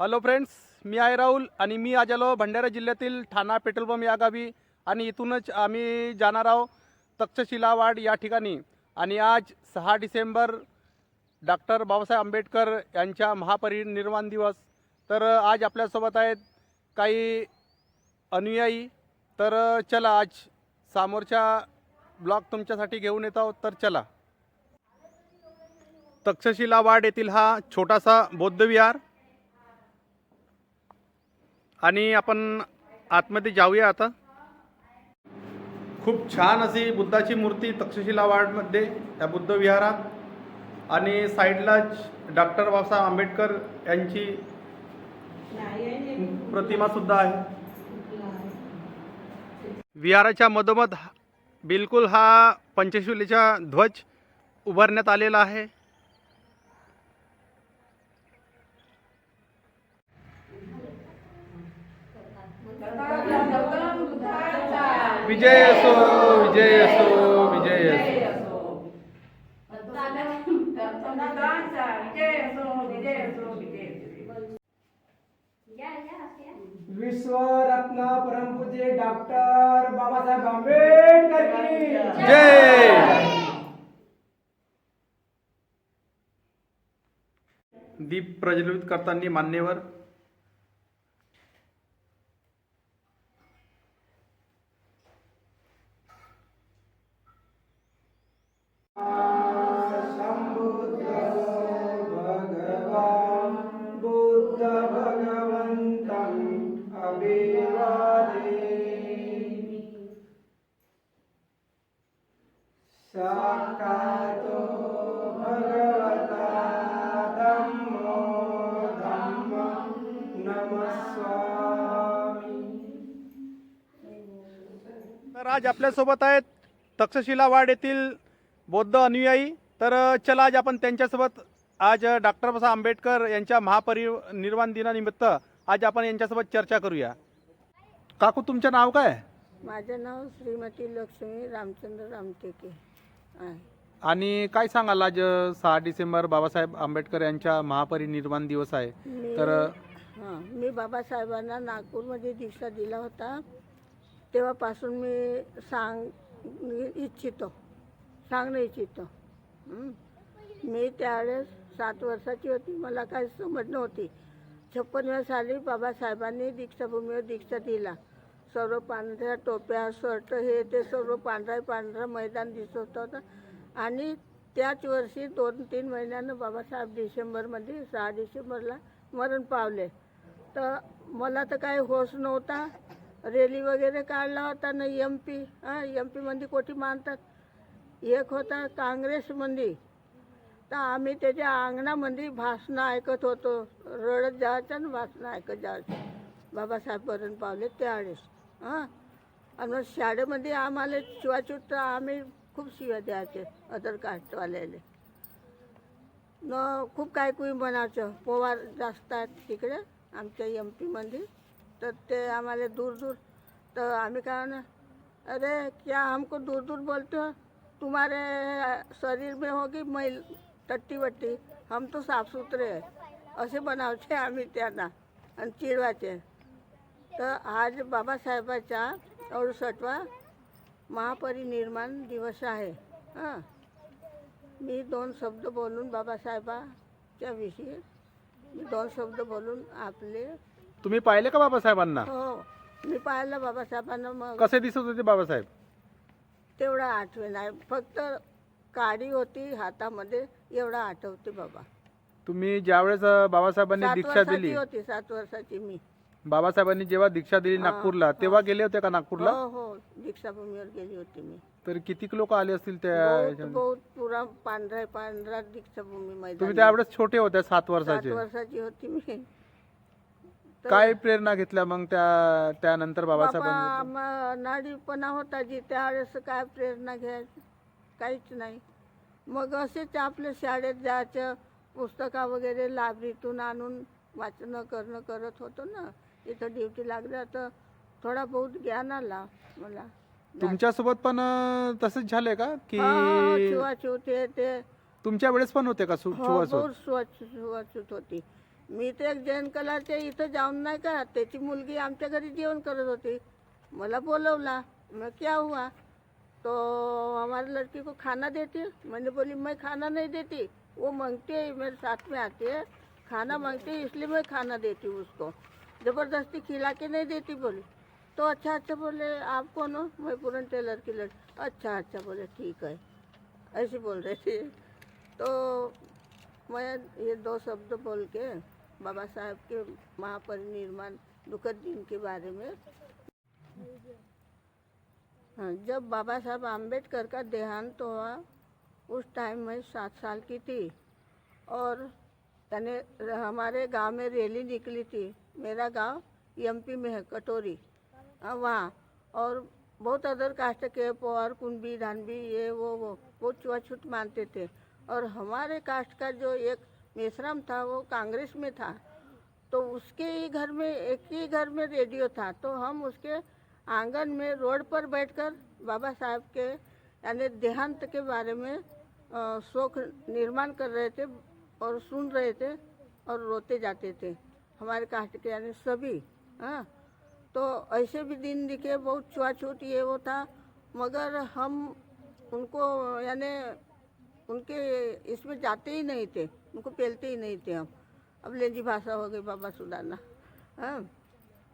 Hello friends मी आहे राहुल आणि मी आज आलो भंडारा जिल्ह्यातील ठाणा पेट्रोल पंप या गावी आणि इथूनच आम्ही जाणार आहोत तक्षशिला वाड या ठिकाणी. आणि आज सहा डिसेंबर डॉक्टर बाबासाहेब आंबेडकर यांच्या महापरिनिर्वाण दिवस. तर आज आपल्यासोबत आहेत काही अनुयायी. तर चला आज समोरच्या ब्लॉग तुमच्यासाठी घेऊन येत आहोत. तर चला. तक्षशिला वाड येथील हा छोटासा बौद्धविहार आणि आपण आतमध्ये जाऊया आता. खूप छान अशी बुद्धाची मूर्ती तक्षशिला वाडमध्ये त्या बुद्ध विहारात. आणि साईडलाच डॉक्टर बाबासाहेब आंबेडकर यांची प्रतिमा सुद्धा आहे. विहाराच्या मधोमध बिलकुल हा पंचशुलीचा ध्वज उभारण्यात आलेला आहे. विजय असो विजय असो विजय असो. विश्वरत्न परमपूज्य डॉक्टर बाबासाहेब आंबेडकर की जय! दीप प्रज्वलित करताना मान्यवर साक्षातो भगवता धम्मो धम्मं नमस्वामी। तर आज आपल्यासोबत आहेत तक्षशिला वाड येथील बौद्ध अनुयायी. तर चला आज आपण त्यांच्यासोबत आज डॉक्टर बाबासाहेब आंबेडकर यांच्या महापरिनिर्वाण दिनानिमित्त आज आपण यांच्यासोबत चर्चा करूया. काकू तुमचं नाव काय? माझं नाव श्रीमती लक्ष्मी रामचंद्र रामटेके. आणि काय सांगाल आज सहा डिसेंबर बाबासाहेब आंबेडकर यांच्या महापरिनिर्वाण दिवस आहे. मी तर हां मी बाबासाहेबांना नागपूरमध्ये दीक्षा दिला होता. तेव्हापासून मी सांग इच्छितो. सांगणं इच्छितो. हं. मी त्यावेळेस सात वर्षाची होती. मला काही समज नव्हती. छप्पनव्या साली बाबासाहेबांनी दीक्षाभूमीवर दीक्षा दिला. सर्व पांढऱ्या टोप्या शर्ट हे ते सर्व पांढरा पांढरं मैदान दिसत होतं. आणि त्याच वर्षी दोन तीन महिन्यानं बाबासाहेब डिसेंबरमध्ये सहा डिसेंबरला मरण पावले. तर मला तर काही होश नव्हता. रेली वगैरे काढला होता ना एम पी हां एम पीमध्ये कोठी मानतात. एक होता काँग्रेसमध्ये तर आम्ही त्याच्या अंगणामध्ये भाषणं ऐकत होतो. रडत जायचं आणि भाषणं ऐकत जायचं. बाबासाहेब मरण पावले त्यावेळेस. हां. आणि शाळेमध्ये आम्हाला शिवाचूट आम्ही खूप शिव्या द्यायचे अदर कास्टवाल्याले न खूप काय कुई म्हणायचं पोवार जास्त आहेत तिकडे आमच्या एम पीमध्ये तर ते आम्हाला दूर दूर तर आम्ही काय ना अरे क्या हमको दूर दूर बोलते? तुम्हारे शरीर में होगी मैल टट्टी वट्टी हम तो साफ सुथरे असे बनावचे आम्ही त्यांना आणि चिडवायचे. तर आज बाबासाहेबाचा अडुसष्टवा महापरिनिर्वाण दिवस आहे. हां. मी दोन शब्द बोलून बाबासाहेबाच्या विषयी मी दोन शब्द बोलून आपले तुम्ही पाहिले का बाबासाहेबांना? हो मी पाहिलं बाबासाहेबांना मग. कसे दिसत होते बाबासाहेब? तेवढा आठवण आहे फक्त काडी होती हातामध्ये एवढा आठवते बाबा. तुम्ही ज्यावेळेस बाबासाहेबांनी सात दीक्षा दिली. वर्षाची होती सात वर्षाची मी. बाबासाहेबांनी जेव्हा दीक्षा दिली नागपूरला. तेव्हा गेले होते का नागपूरला? हो हो. दीक्षाभूमीवर गेली होती मी. तर किती लोक आले असतील त्या बहुत पुरा पांढरा पांढरा दीक्षाभूमी मैदान तुम्ही त्यावेळेस छोटे होते सात सात वर्षाचे? वर्षाची होती मी. तर काय प्रेरणा घेतल्या मग त्या त्यानंतर बाबा बाबासाहेबांनी म- नाडीपणा होता जी त्यावेळेस काय प्रेरणा घ्यायची? काहीच नाही. मग असेच आपल्या शाळेत जायचं पुस्तका वगैरे लायब्ररीतून आणून वाचणं करणं करत होतो ना. इथं ड्युटी लागल्या तर थोडा बहुत ज्ञान आला मला. तुमच्यासोबत पण अ, तसंच झालंय का? की छुआछूत हे ते. तुमच्या वेळेस पण होते का सु- हो बहुत होती. मी तर एक जैन कलाच्या इथं जाऊन नाही का त्याची मुलगी आमच्या घरी जेवण करत होती. मला बोलवला. मैं क्या हुआ? तो हमारी लड़की को खाना देती? मैंने बोली मैं खाना नहीं देती. वो मांगती है मेरे साथ में आती है। खाना मांगती है इसलिए मैं खाना देती हूँ उसको. ज़बरदस्ती खिला के नहीं देती बोली। तो अच्छा अच्छा बोले आप कौन हो? मैं पूरन टेलर की लड़की अच्छा अच्छा बोले ठीक है। ऐसे बोल रहे थे। तो मैं ये दो शब्द बोल के बाबा साहब के महापरिनिर्वाण दुखद दिन के बारे में हाँ, जब बाबा साहब आम्बेडकर का देहांत तो हुआ उस टाइम मैं सात साल की थी और यानी हमारे गाँव में रैली निकली थी। मेरा गाँव एमपी में है, कटोरी। वहाँ। और बहुत अदर कास्ट के पवार कुंबी धानबी, ये, वो वो बहुत छुआछूत मानते थे। और हमारे कास्ट का जो एक मेसराम था, वो कांग्रेस में था। तो उसके ही घर में, एक ही घर में रेडियो था। तो हम उसके आँगन में रोड पर बैठकर बाबा साहब के, यानी देहांत के बारे में शोक निर्माण कर रहे थे और सुन रहे थे और रोते जाते थे। हमारे कास्ट के यानी सभी हाँ। तो ऐसे भी दिन दिखे, बहुत छुआछूत ये वो था। मगर हम उनको, यानी उनके इसमें जाते ही नहीं थे, उनको पेलते ही नहीं थे हम। अब लेंजी भाषा हो गई, बाबा सुदाना हाँ।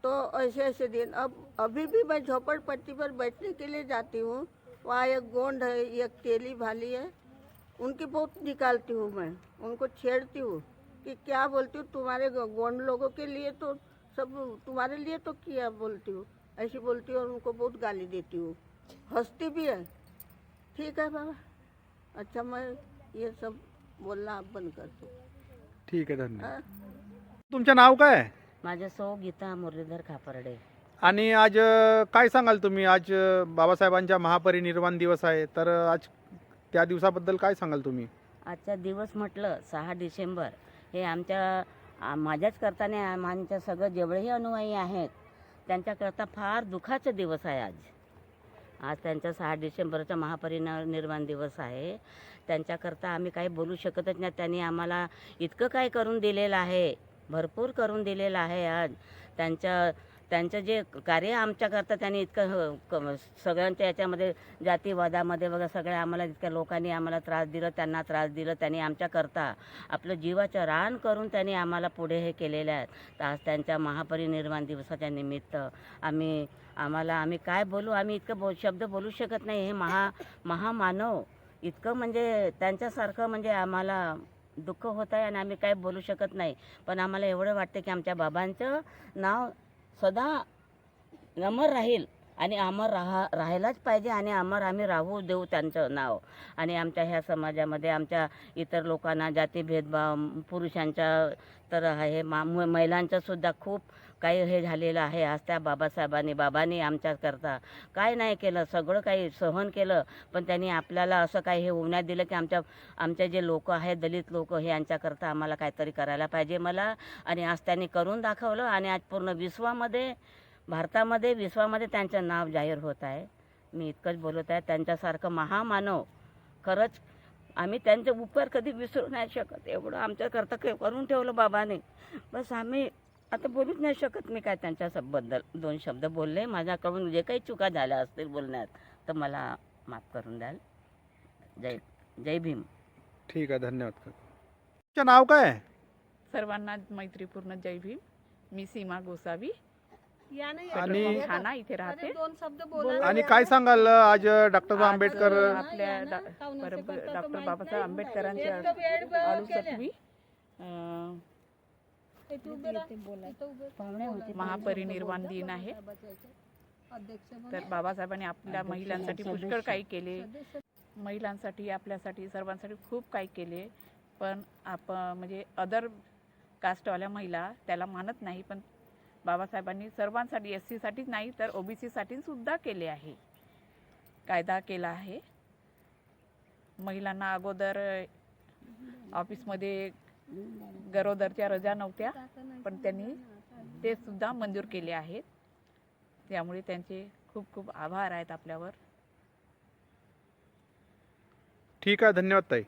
तो ऐसे ऐसे दिन। अब, अभी भी मैं झोपड़पट्टी पर बैठने के लिए जाती हूँ, वहाँ एक गोंड है, एक तेली भाली है। उनकी बहुत निकालती हूँ मैं, उनको छेड़ती हूँ। कि क्या बोलती हूँ तुम्हारे गो- गोंड लोगों के लिए तो सब तुम्हारे लिए तो किया बोलती हूँ? ऐसी बोलती हूँ और उनको बहुत गाली देती हूँ। हंसती भी है। ठीक है बाबा। अच्छा मैं ये सब बोलना आप बंद कर दूँ। ठीक आहे धन्यवाद। हाँ? तुमचं नाव काय आहे? माझं सौ गीता मुरलीधर खापर्डे. आणि आज अ, काय सांगाल तुम्ही? आज अ, बाबासाहेबांच्या महापरिनिर्वाण दिवस आहे. तर आज त्या दिवसाबद्दल काय सांगाल तुम्ही? आजचा दिवस म्हटलं सहा डिसेंबर. हे आमच्या माझ्याच करताने आमच्या सगळं जेवढेही अनुयायी आहेत त्यांच्याकरता फार दुःखाचा दिवस आहे आज. आज त्यांचा सहा डिसेंबरचा महापरिनिर्वाण दिवस आहे. त्यांच्याकरता आम्ही काही बोलू शकतच नाही. त्यांनी आम्हाला इतकं काय करून दिलेलं आहे भरपूर करून दिलेलं आहे आज. त्यांच्या त्यांचं जे कार्य आमच्याकरता त्यांनी इतकं हो, क- सगळ्यांच्या याच्यामध्ये जातीवादामध्ये वगैरे सगळ्या आम्हाला इतक्या लोकांनी आम्हाला त्रास दिला त्यांना त्रास दिला त्यांनी आमच्याकरता आपलं जीवाचं रान करून त्यांनी आम्हाला पुढे हे केलेलं आहे. तर आज त्यांच्या महापरिनिर्वाण दिवसाच्या निमित्त आम्ही आम्हाला आम्ही काय बोलू आम्ही इतकं बो शब्द बोलू शकत नाही. हे महा महामानव इतकं म्हणजे त्यांच्यासारखं म्हणजे आम्हाला दुःख होत आहे आणि आम्ही काय बोलू शकत नाही. पण आम्हाला एवढं वाटतं की आमच्या बाबांचं नाव सदा अमर राहील आणि अमर राहा राहायलाच पाहिजे आणि अमर आम्ही राहू देऊ त्यांचं नाव. आणि आमच्या ह्या समाजामध्ये आमच्या इतर लोकांना जाती भेदभाव पुरुषांच्या तर आहे. मा म- महिलांचं सुद्धा खूप काही हे झालेलं आहे. आज त्या बाबासाहेबांनी बाबांनी आमच्याकरता काय नाही केलं. सगळं काही सहन केलं. पण त्यांनी आपल्याला असं काही हे होण्यात दिलं की आमच्या आमचे जे लोक आहेत दलित लोक हे यांच्याकरता आम्हाला काहीतरी करायला पाहिजे मला. आणि आज त्यांनी करून दाखवलं आणि आज पूर्ण विश्वामध्ये भारतामध्ये विश्वामध्ये त्यांचं नाव जाहीर होत आहे. मी इतकंच बोलत आहे त्यांच्यासारखं महामानव खरंच आम्ही त्यांचे उपकार कधी विसरू नाही शकत. एवढं आमच्याकरता क- करून ठेवलं बाबाने. बस आम्ही आता बोलूच नाही शकत मी काय त्यांच्याबद्दल. दोन शब्द बोलले. माझ्याकडून जे काही चुका झाल्या असतील बोलण्यात तर मला माफ करून द्याल. जय जय भीम. ठीक आहे धन्यवाद तुमचं नाव काय आहे? सर्वांना मैत्रीपूर्ण जय भीम. मी सीमा गोसावी. आणि ठाणा इथे राहते. दोन शब्द आणि काय सांगाल आज डॉक्टर आंबेडकर आपल्या डॉक्टर बाबासाहेब आंबेडकरांच्या महापरिनिर्वाण दिन आहे. तर बाबासाहेबांनी आपल्या महिलांसाठी पुष्कळ काही केले. महिलांसाठी आपल्यासाठी सर्वांसाठी खूप काही केले. पण आप म्हणजे अदर कास्टवाल्या महिला त्याला मानत नाही पण बाबासाहेबांनी सर्वांसाठी एस सीसाठीच नाही तर ओ बी सीसाठी सुद्धा केले आहे. कायदा केला आहे. महिलांना अगोदर ऑफिसमध्ये गरोदरच्या रजा नव्हत्या पण त्यांनी ते सुद्धा मंजूर केले आहेत. त्यामुळे त्यांचे खूप खूप आभार आहेत आपल्यावर. ठीक आहे धन्यवाद ताई.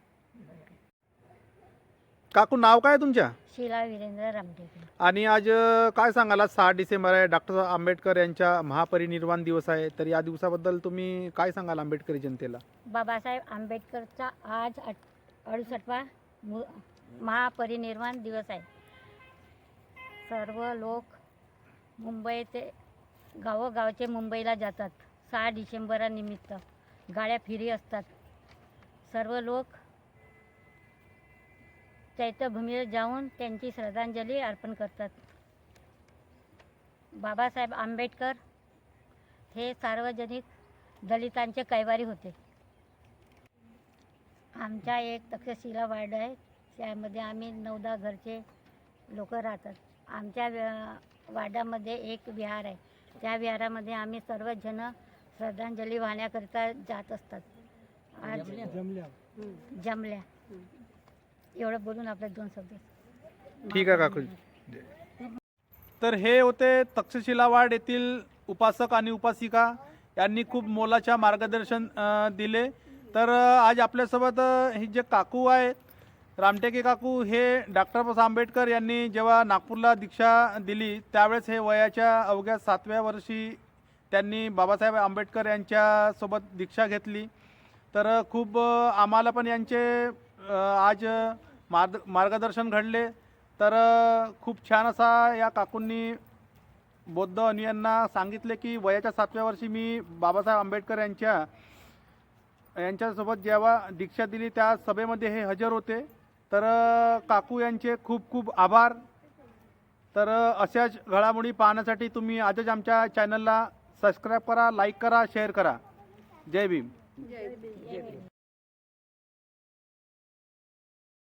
काकू नाव काय तुमच्या? शिला वीरेंद्र रामटेके आणि आज अ, काय सांगाल? आज सहा डिसेंबर आहे. डॉक्टर आंबेडकर यांच्या महापरिनिर्वाण दिवस आहे. तर या दिवसाबद्दल तुम्ही काय सांगाल आंबेडकरी जनतेला? बाबासाहेब आंबेडकरचा आज मु महापरिनिर्वाण दिवस आहे. सर्व लोक मुंबई ते गावोगावचे मुंबईला जातात. सहा डिसेंबरानिमित्त गाड्या फिरी असतात. सर्व लोक चैत्यभूमीवर जाऊन त्यांची श्रद्धांजली अर्पण करतात. बाबासाहेब आंबेडकर हे सार्वजनिक दलितांचे कैवारी होते. आमच्या एक तक्षशिला वार्ड आहे त्यामध्ये आम्ही नऊदा घरचे लोक राहतात. आमच्या वार्डामध्ये एक विहार आहे. त्या विहारामध्ये आम्ही सर्वजण श्रद्धांजली वाहण्याकरिता जात असतात. आज जमल्या. एवढं बोलून आपले दोन शब्द. ठीक आहे काकू. तर हे होते तक्षशिला वाड येथील उपासक आणि उपासिका. यांनी खूप मोलाच्या मार्गदर्शन दिले. तर आज आपल्यासोबत हे जे काकू आहेत रामटेके काकू हे डॉक्टर बाबासाहेब आंबेडकर यांनी जेव्हा नागपूरला दीक्षा दिली त्यावेळेस हे वयाच्या अवघ्या सातव्या वर्षी त्यांनी बाबासाहेब आंबेडकर यांच्यासोबत दीक्षा घेतली. तर खूप आम्हाला पण यांचे आज मार्ग मार्गदर्शन घडले. तर खूप छान असा या काकूंनी बौद्ध अनुयांना सांगितले की वयाच्या सातव्या वर्षी मी बाबासाहेब आंबेडकर यांच्या यांच्यासोबत जेव्हा दीक्षा दिली त्या सभेमध्ये हे हजर होते. तर काकू यांचे खूप खूप आभार. तर अशाच घडामोडी पाहण्यासाठी तुम्ही आजच आमच्या चॅनलला सबस्क्राईब करा लाईक करा शेअर करा. जय भीम.